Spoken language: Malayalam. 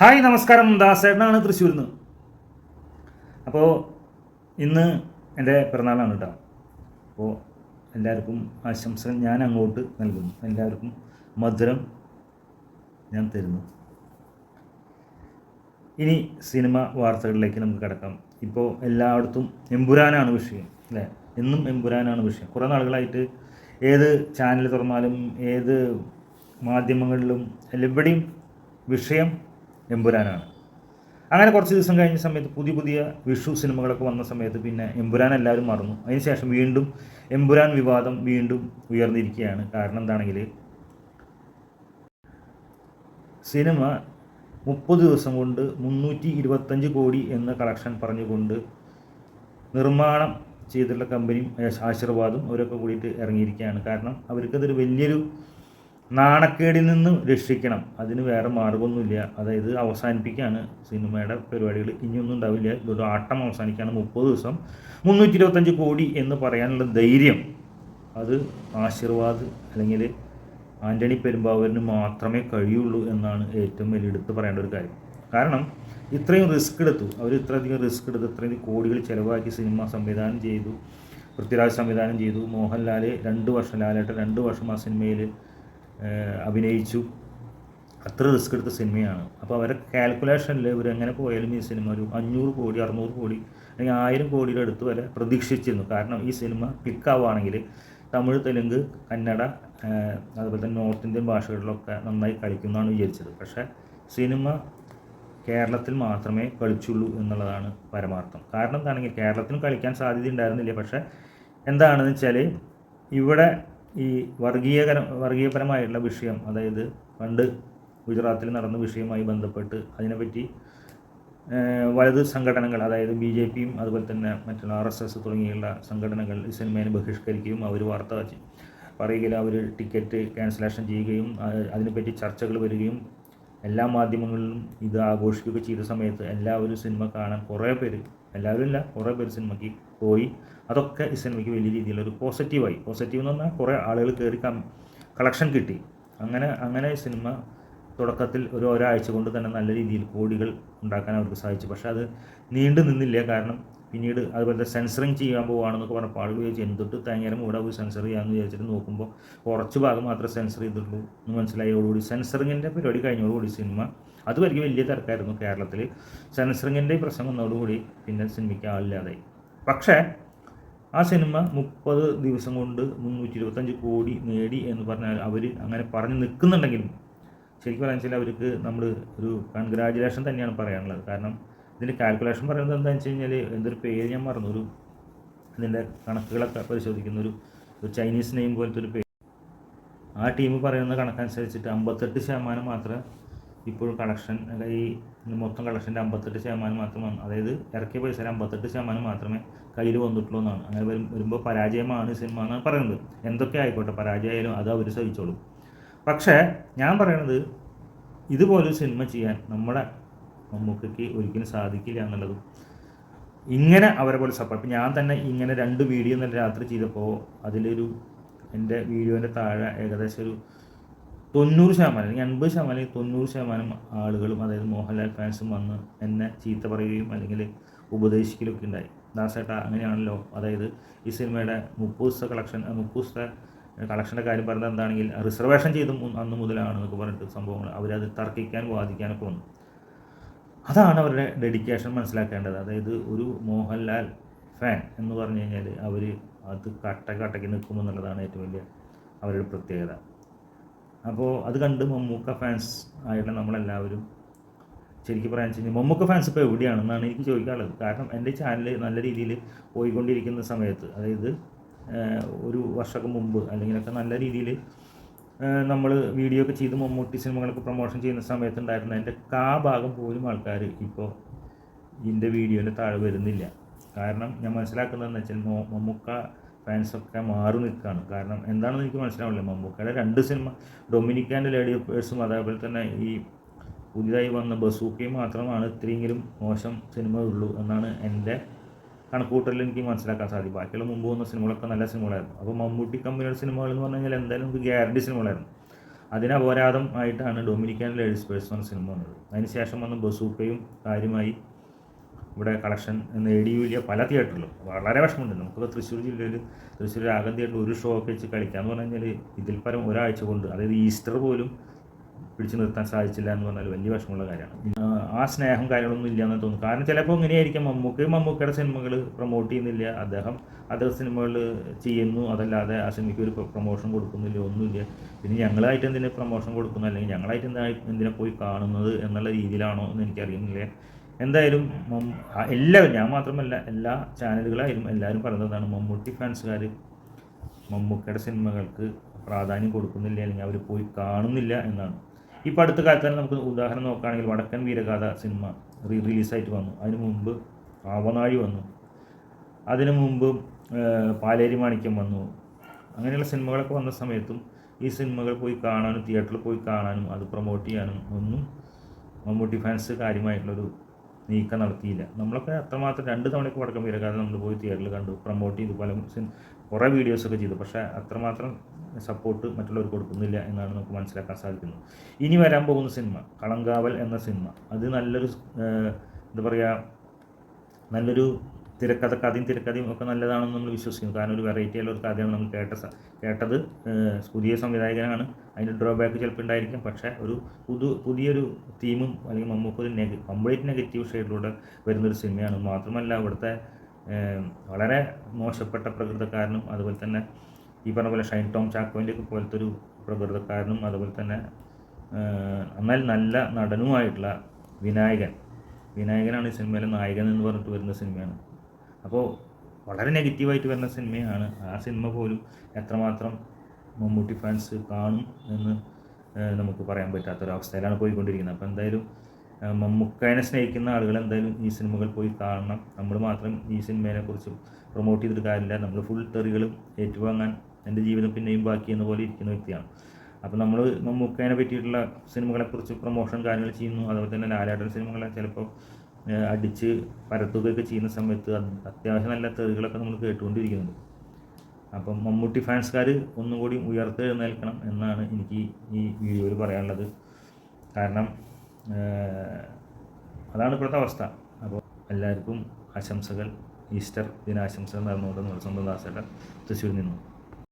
ഹായ് നമസ്കാരം. ദാസേട്ടനാണ് തൃശ്ശൂരിൽ നിന്ന് അപ്പോൾ ഇന്ന് എന്റെ പിറന്നാളാണ് കേട്ടോ. അപ്പോൾ എല്ലാവർക്കും ആശംസകൾ ഞാൻ അങ്ങോട്ട് നൽകുന്നു. എല്ലാവർക്കും മധുരം ഞാൻ തരുന്നു. ഇനി സിനിമ വാർത്തകളിലേക്ക് നമുക്ക് കിടക്കാം. ഇപ്പോൾ എല്ലായിടത്തും എമ്പുരാനാണ് വിഷയം അല്ലേ? എന്നും എമ്പുരാനാണ് വിഷയം. കുറേ നാളുകളായിട്ട് ഏത് ചാനൽ തുറന്നാലും ഏത് മാധ്യമങ്ങളിലും എവിടെയും വിഷയം എമ്പുരാനാണ്. അങ്ങനെ കുറച്ച് ദിവസം കഴിഞ്ഞ സമയത്ത് പുതിയ പുതിയ വിഷു സിനിമകളൊക്കെ വന്ന സമയത്ത് പിന്നെ എമ്പുരാൻ എല്ലാവരും മറന്നു. അതിനുശേഷം വീണ്ടും എമ്പുരാൻ വിവാദം വീണ്ടും ഉയർന്നിരിക്കുകയാണ്. കാരണം എന്താണെങ്കിൽ സിനിമ മുപ്പത് ദിവസം കൊണ്ട് മുന്നൂറ്റി ഇരുപത്തഞ്ച് കോടി എന്ന കളക്ഷൻ പറഞ്ഞുകൊണ്ട് നിർമ്മാണം ചെയ്തിട്ടുള്ള കമ്പനിയും ആശീർവാദും അവരൊക്കെ കൂടിയിട്ട് ഇറങ്ങിയിരിക്കുകയാണ്. കാരണം അവർക്കതൊരു വലിയൊരു നാണക്കേടിൽ നിന്ന് രക്ഷിക്കണം. അതിന് വേറെ മാർഗമൊന്നുമില്ല. അതായത് അവസാനിപ്പിക്കുകയാണ് സിനിമയുടെ പരിപാടികൾ. ഇനിയൊന്നും ഉണ്ടാവില്ല. ഇതൊരു ആട്ടം അവസാനിക്കുകയാണ് മുപ്പത് ദിവസം. മുന്നൂറ്റി ഇരുപത്തഞ്ച് കോടി എന്ന് പറയാനുള്ള ധൈര്യം. അത് ആശീർവാദ് അല്ലെങ്കിൽ ആന്റണി പെരുമ്പാവൂരിന് മാത്രമേ കഴിയുള്ളൂ എന്നാണ് ഏറ്റവും വലിയ എടുത്ത് പറയേണ്ട ഒരു കാര്യം. കാരണം ഇത്രയും റിസ്ക് എടുത്തു. അവർ ഇത്രയധികം റിസ്ക് എടുത്ത് ഇത്രയും കോടികൾ ചിലവാക്കി സിനിമ സംവിധാനം ചെയ്തു. പൃഥ്വിരാജ് സംവിധാനം ചെയ്തു. മോഹൻലാൽ രണ്ട് വർഷം ലാലേട്ടൻ രണ്ട് വർഷം ആ സിനിമയിൽ അഭിനയിച്ചു. അത്ര റിസ്ക് എടുത്ത സിനിമയാണ്. അപ്പോൾ അവരെ കാൽക്കുലേഷനിൽ ഇവർ എങ്ങനെ പോയാലും ഈ സിനിമ ഒരു അഞ്ഞൂറ് കോടി അറുന്നൂറ് കോടി അല്ലെങ്കിൽ ആയിരം കോടിയുടെ അടുത്ത് വരെ പ്രതീക്ഷിച്ചിരുന്നു. കാരണം ഈ സിനിമ ക്ലിക്കാവുകയാണെങ്കിൽ തമിഴ് തെലുങ്ക് കന്നഡ അതുപോലെ തന്നെ നോർത്ത് ഇന്ത്യൻ ഭാഷകളിലൊക്കെ നന്നായി കളിക്കുന്നതാണ് വിചാരിച്ചത്. പക്ഷേ സിനിമ കേരളത്തിൽ മാത്രമേ കളിച്ചുള്ളൂ എന്നുള്ളതാണ് പരമാർത്ഥം. കാരണം എന്താണെങ്കിൽ കേരളത്തിനും കളിക്കാൻ സാധ്യത ഉണ്ടായിരുന്നില്ല. പക്ഷേ എന്താണെന്ന് വെച്ചാൽ ഇവിടെ ഈ വർഗീയകര വർഗീയപരമായിട്ടുള്ള വിഷയം അതായത് പണ്ട് ഗുജറാത്തിൽ നടന്ന വിഷയവുമായി ബന്ധപ്പെട്ട് അതിനെപ്പറ്റി വലത് സംഘടനകൾ അതായത് ബി ജെ പിയും അതുപോലെ തന്നെ മറ്റുള്ള ആർ എസ് എസ് തുടങ്ങിയുള്ള സംഘടനകൾ ഈ സിനിമയെ ബഹിഷ്കരിക്കുകയും അവർ വാർത്ത പറയുകയും അവർ ടിക്കറ്റ് ക്യാൻസലേഷൻ ചെയ്യുകയും അതിനെപ്പറ്റി ചർച്ചകൾ വരികയും എല്ലാ മാധ്യമങ്ങളിലും ഇത് ആഘോഷിക്കുകയൊക്കെ ചെയ്ത സമയത്ത് എല്ലാവരും സിനിമ കാണാൻ കുറേ പേര് എല്ലാവരും ഇല്ല. കുറേ പേര് സിനിമയ്ക്ക് പോയി. അതൊക്കെ ഈ സിനിമയ്ക്ക് വലിയ രീതിയിലൊരു പോസിറ്റീവായി പോസിറ്റീവ് എന്ന് പറഞ്ഞാൽ കുറേ ആളുകൾ കയറി കളക്ഷൻ കിട്ടി. അങ്ങനെ അങ്ങനെ സിനിമ തുടക്കത്തിൽ ഒരു ഒരാഴ്ച കൊണ്ട് തന്നെ നല്ല രീതിയിൽ കോടികൾ ഉണ്ടാക്കാൻ അവർക്ക് സാധിച്ചു. പക്ഷേ അത് നീണ്ടു നിന്നില്ല കാരണം പിന്നീട് അതുപോലെ സെൻസറിങ് ചെയ്യാൻ പോവുകയാണെന്നൊക്കെ പറഞ്ഞപ്പോൾ ആളുകൾ ചോദിച്ചു എന്തൊട്ട് തേങ്ങേരം ഇവിടെ പോയി സെൻസർ ചെയ്യാമെന്ന് വിചാരിച്ചിട്ട് നോക്കുമ്പോൾ കുറച്ച് ഭാഗം മാത്രമേ സെൻസർ ചെയ്തിട്ടുള്ളൂ എന്ന് മനസ്സിലായതോടുകൂടി സെൻസറിങ്ങിന്റെ പരിപാടി കഴിഞ്ഞതോടുകൂടി സിനിമ. അത് വലിയ വലിയ തിരക്കായിരുന്നു കേരളത്തിൽ സെൻസറിങ്ങിന്റെ പ്രശ്നം വന്നതോടുകൂടി പിന്നെ സിനിമയ്ക്ക് ആളില്ലാതായി പക്ഷേ ആ സിനിമ മുപ്പത് ദിവസം കൊണ്ട് മുന്നൂറ്റി ഇരുപത്തഞ്ച് കോടി നേടി എന്ന് പറഞ്ഞാൽ അവർ അങ്ങനെ പറഞ്ഞു നിൽക്കുന്നുണ്ടെങ്കിലും ശരിക്കും പറയാൻ വെച്ചാൽ അവർക്ക് നമ്മൾ ഒരു കൺഗ്രാജുലേഷൻ തന്നെയാണ് പറയാനുള്ളത്. കാരണം ഇതിന്റെ കാൽക്കുലേഷൻ പറയുന്നത് എന്താണെന്ന് വെച്ച് കഴിഞ്ഞാൽ എന്തൊരു പേര് ഞാൻ മറന്നു. ഒരു ഇതിന്റെ കണക്കുകളൊക്കെ പരിശോധിക്കുന്ന ഒരു ചൈനീസ് നെയിം പോലത്തെ ഒരു പേര്. ആ ടീം പറയുന്ന കണക്കനുസരിച്ചിട്ട് അമ്പത്തെട്ട് ശതമാനം മാത്രമേ ഇപ്പോഴും കളക്ഷൻ ഈ മൊത്തം കളക്ഷന്റെ അമ്പത്തെട്ട് ശതമാനം മാത്രം വന്നു. അതായത് ഇറക്കിയ പൈസ അമ്പത്തെട്ട് ശതമാനം മാത്രമേ കയ്യിൽ വന്നിട്ടുള്ളൂ എന്നാണ്. അങ്ങനെ വരും വരുമ്പോൾ പരാജയമാണ് സിനിമ എന്നാണ് പറയുന്നത്. എന്തൊക്കെ ആയിക്കോട്ടെ പരാജയമായാലും അത് അവർ സഹിച്ചോളും. പക്ഷേ ഞാൻ പറയണത് ഇതുപോലൊരു സിനിമ ചെയ്യാൻ നമ്മുടെ മമ്മൂക്കയ്ക്ക് ഒരിക്കലും സാധിക്കില്ല എന്നുള്ളതും. ഇങ്ങനെ അവരെ പോലെ സപ്പോർട്ട് ഇപ്പം ഞാൻ തന്നെ ഇങ്ങനെ രണ്ട് വീഡിയോ ഇന്നലെ രാത്രി ചെയ്തപ്പോൾ അതിലൊരു എന്റെ വീഡിയോന്റെ താഴെ ഏകദേശം ഒരു തൊണ്ണൂറ് ശതമാനം അല്ലെങ്കിൽ എൺപത് ശതമാനം അല്ലെങ്കിൽ തൊണ്ണൂറ് ശതമാനം ആളുകളും അതായത് മോഹൻലാൽ ഫാൻസും വന്ന് എന്നെ ചീത്ത പറയുകയും അല്ലെങ്കിൽ ഉപദേശിക്കലൊക്കെ ഉണ്ടായി. ദാസേട്ട അങ്ങനെയാണല്ലോ. അതായത് ഈ സിനിമയുടെ മുപ്പത് ദിവസത്തെ കളക്ഷൻ മുപ്പത് ദിവസത്തെ കളക്ഷന്റെ കാര്യം പറഞ്ഞത് എന്താണെങ്കിൽ റിസർവേഷൻ ചെയ്ത് അന്ന് മുതലാണ് എന്നൊക്കെ പറഞ്ഞിട്ട് സംഭവങ്ങൾ അവരത് തർക്കിക്കാൻ വാദിക്കാനൊക്കെ വന്നു. അതാണ് അവരുടെ ഡെഡിക്കേഷൻ മനസ്സിലാക്കേണ്ടത്. അതായത് ഒരു മോഹൻലാൽ ഫാൻ എന്ന് പറഞ്ഞു കഴിഞ്ഞാൽ അവർ അത് കട്ട കട്ടയ്ക്ക് നിൽക്കും എന്നുള്ളതാണ് ഏറ്റവും വലിയ അവരുടെ പ്രത്യേകത. അപ്പോൾ അത് കണ്ട് മമ്മൂക്ക ഫാൻസ് ആയിട്ടുള്ള നമ്മളെല്ലാവരും ശരിക്കും പറയാൻ വെച്ച് കഴിഞ്ഞാൽ മമ്മൂക്ക ഫാൻസ് ഇപ്പോൾ എവിടെയാണെന്നാണ് എനിക്ക് ചോദിക്കാനുള്ളത്. കാരണം എന്റെ ചാനൽ നല്ല രീതിയിൽ പോയിക്കൊണ്ടിരിക്കുന്ന സമയത്ത് അതായത് ഒരു വർഷമൊക്കെ മുമ്പ് അല്ലെങ്കിലൊക്കെ നല്ല രീതിയിൽ നമ്മൾ വീഡിയോ ഒക്കെ ചെയ്ത് മമ്മൂട്ടി സിനിമകളൊക്കെ പ്രൊമോഷൻ ചെയ്യുന്ന സമയത്ത് ഉണ്ടായിരുന്ന എന്റെ കാ ഭാഗം പോലും ആൾക്കാർ ഇപ്പോൾ ഇതിന്റെ വീഡിയോന്റെ താഴെ വരുന്നില്ല. കാരണം ഞാൻ മനസ്സിലാക്കുന്നതെന്ന് വെച്ചാൽ മമ്മൂക്ക ഫാൻസൊക്കെ മാറി നിൽക്കുകയാണ് കാരണം എന്താണെന്ന് എനിക്ക് മനസ്സിലാവില്ല മമ്മൂക്കയുടെ രണ്ട് സിനിമ ഡൊമിനിക്കാന്റെ ലേഡി പേഴ്സും അതേപോലെ തന്നെ ഈ പുതിയതായി വന്ന ബസൂക്കയും മാത്രമാണ് ഇത്രയെങ്കിലും മോശം സിനിമ ഉള്ളൂ എന്നാണ് എന്റെ കണക്കൂട്ടലിൽ എനിക്ക് മനസ്സിലാക്കാൻ സാധിക്കും. ബാക്കിയുള്ള മുമ്പ് വന്ന സിനിമകളൊക്കെ നല്ല സിനിമകളായിരുന്നു. അപ്പോൾ മമ്മൂട്ടി കമ്പനിയുടെ സിനിമകൾ എന്ന് പറഞ്ഞു കഴിഞ്ഞാൽ എന്തായാലും നമുക്ക് ഗ്യാരണ്ടി സിനിമകളായിരുന്നു. അതിന് അപരാധം ആയിട്ടാണ് ഡൊമിനിക്കാൻ ലേഡീസ് പേഴ്സ് എന്ന സിനിമ വന്നത്. അതിനുശേഷം വന്ന ബസൂക്കയും കാര്യമായി ഇവിടെ കളക്ഷൻ നേടിയില്ല പല തിയേറ്ററിലും വളരെ വിഷമമുണ്ട്. നമുക്കിപ്പോൾ തൃശ്ശൂർ ജില്ലയിൽ തൃശ്ശൂർ ആകം തിയേറ്ററിൽ ഒരു ഷോ ഒക്കെ വെച്ച് കളിക്കാമെന്ന് പറഞ്ഞു കഴിഞ്ഞാൽ ഇതിൽ പരം ഒരാഴ്ച കൊണ്ട് അതായത് ഈസ്റ്റർ പോലും പിടിച്ചു നിർത്താൻ സാധിച്ചില്ല എന്ന് പറഞ്ഞാൽ വലിയ വിഷമമുള്ള കാര്യമാണ്. ആ, സ്നേഹം കാര്യങ്ങളൊന്നും ഇല്ല എന്ന് തോന്നുന്നു. കാരണം ചിലപ്പോൾ ഇങ്ങനെയായിരിക്കും മമ്മൂക്ക്. മമ്മൂക്കയുടെ സിനിമകൾ പ്രൊമോട്ട് ചെയ്യുന്നില്ല. അദ്ദേഹം അതർ സിനിമകൾ ചെയ്യുന്നു. അതല്ലാതെ ആ സിനിമയ്ക്ക് ഒരു പ്രൊമോഷൻ കൊടുക്കുന്നില്ല. ഒന്നുമില്ല. പിന്നെ ഞങ്ങളായിട്ട് എന്തിനു പ്രൊമോഷൻ കൊടുക്കുന്നു? അല്ലെങ്കിൽ ഞങ്ങളായിട്ട് എന്താ എന്തിനാ പോയി കാണുന്നത് എന്നുള്ള രീതിയിലാണോ എന്ന് എനിക്കറിയുന്നില്ല. എന്തായാലും എല്ലാവരും ഞാൻ മാത്രമല്ല എല്ലാ ചാനലുകളായാലും എല്ലാവരും പറയുന്നതാണ് മമ്മൂട്ടി ഫാൻസുകാർ മമ്മൂക്കയുടെ സിനിമകൾക്ക് പ്രാധാന്യം കൊടുക്കുന്നില്ല. അല്ലെങ്കിൽ അവർ പോയി കാണുന്നില്ല എന്നാണ്. ഇപ്പോൾ അടുത്ത കാലത്ത് തന്നെ നമുക്ക് ഉദാഹരണം നോക്കുകയാണെങ്കിൽ വടക്കൻ വീരഗാഥ സിനിമ റീ റിലീസായിട്ട് വന്നു. അതിനു മുമ്പ് ആവനാഴി വന്നു. അതിനു മുമ്പ് പാലേരി മാണിക്യം വന്നു. അങ്ങനെയുള്ള സിനിമകളൊക്കെ വന്ന സമയത്തും ഈ സിനിമകൾ പോയി കാണാനും തിയേറ്ററിൽ പോയി കാണാനും അത് പ്രൊമോട്ട് ചെയ്യാനും ഒന്നും മമ്മൂട്ടി ഫാൻസ് കാര്യമായിട്ടുള്ളൊരു നീക്കം നടത്തിയില്ല. നമ്മളൊക്കെ അത്രമാത്രം രണ്ട് തവണയ്ക്ക് വടക്കം വീരഗാഥ നമ്മൾ പോയി തിയേറ്ററിൽ കണ്ടു പ്രൊമോട്ട് ചെയ്തു പല കുറേ വീഡിയോസൊക്കെ ചെയ്തു. പക്ഷേ അത്രമാത്രം സപ്പോർട്ട് മറ്റുള്ളവർ കൊടുക്കുന്നില്ല എന്നാണ് നമുക്ക് മനസ്സിലാക്കാൻ സാധിക്കുന്നത്. ഇനി വരാൻ പോകുന്ന സിനിമ കളങ്കാവൽ എന്ന സിനിമ. അത് നല്ലൊരു എന്താ പറയുക നല്ലൊരു തിരക്കഥ കഥയും തിരക്കഥയും ഒക്കെ നല്ലതാണെന്ന് നമ്മൾ വിശ്വസിക്കുന്നു. കാരണം ഒരു വെറൈറ്റി ഉള്ള ഒരു കഥയാണ് നമ്മൾ കേട്ട കേട്ടത്. പുതിയ സംവിധായകനാണ്. അതിന്റെ ഡ്രോബാക്ക് ചിലപ്പോൾ ഉണ്ടായിരിക്കും. പക്ഷേ ഒരു പുതു പുതിയൊരു തീമും അല്ലെങ്കിൽ നമുക്ക് ഒരു നെഗ കംപ്ലീറ്റ് നെഗറ്റീവ് ഷെയ്ഡിലൂടെ വരുന്നൊരു സിനിമയാണ്. മാത്രമല്ല അവിടുത്തെ വളരെ മോശപ്പെട്ട പ്രകൃതക്കാരനും അതുപോലെ തന്നെ ഈ പറഞ്ഞ പോലെ ഷൈൻ ടോം ചാക്കോയിന്റെയൊക്കെ പോലത്തെ ഒരു പ്രകൃതക്കാരനും അതുപോലെ തന്നെ എന്നാൽ നല്ല നടനുമായിട്ടുള്ള വിനായകൻ. വിനായകനാണ് ഈ സിനിമയിലെ നായകൻ എന്ന് പറഞ്ഞിട്ട് വരുന്ന സിനിമയാണ്. അപ്പോൾ വളരെ നെഗറ്റീവായിട്ട് വരുന്ന സിനിമയാണ്. ആ സിനിമ പോലും എത്രമാത്രം മമ്മൂട്ടി ഫാൻസ് കാണും എന്ന് നമുക്ക് പറയാൻ പറ്റാത്തൊരവസ്ഥയിലാണ് പോയിക്കൊണ്ടിരിക്കുന്നത്. അപ്പോൾ എന്തായാലും മമ്മൂക്കായനെ സ്നേഹിക്കുന്ന ആളുകൾ എന്തായാലും ഈ സിനിമകൾ പോയി കാണണം. നമ്മൾ മാത്രം ഈ സിനിമയെക്കുറിച്ച് പ്രൊമോട്ട് ചെയ്തിട്ട് കാര്യമില്ല. നമ്മൾ ഫുൾ തെറികളും ഏറ്റുവാങ്ങാൻ എന്റെ ജീവിതം പിന്നെയും ബാക്കി എന്ന പോലെ ഇരിക്കുന്ന വ്യക്തിയാണ്. അപ്പോൾ നമ്മൾ മമ്മൂക്കേനെ പറ്റിയിട്ടുള്ള സിനിമകളെക്കുറിച്ച് പ്രൊമോഷൻ കാര്യങ്ങൾ ചെയ്യുന്നു. അതുപോലെ തന്നെ ലാലാട്ടൻ സിനിമകളെ ചിലപ്പോൾ അടിച്ച് പരത്തുകയൊക്കെ ചെയ്യുന്ന സമയത്ത് അത് അത്യാവശ്യം നല്ല തെറികളൊക്കെ നമ്മൾ കേട്ടുകൊണ്ടിരിക്കുന്നുണ്ട്. അപ്പം മമ്മൂട്ടി ഫാൻസുകാർ ഒന്നും കൂടി ഉയർത്തെഴുന്നേൽക്കണം എന്നാണ് എനിക്ക് ഈ വീഡിയോയിൽ പറയാനുള്ളത്. കാരണം അതാണ് ഇപ്പോഴത്തെ അവസ്ഥ. അപ്പോൾ എല്ലാവർക്കും ആശംസകൾ. ഈസ്റ്റർ ദിനാശംസകൾ നടന്നുകൊണ്ട് നമ്മുടെ സ്വന്തം ദാസേട്ടൻ തൃശ്ശൂരിൽ നിന്നും.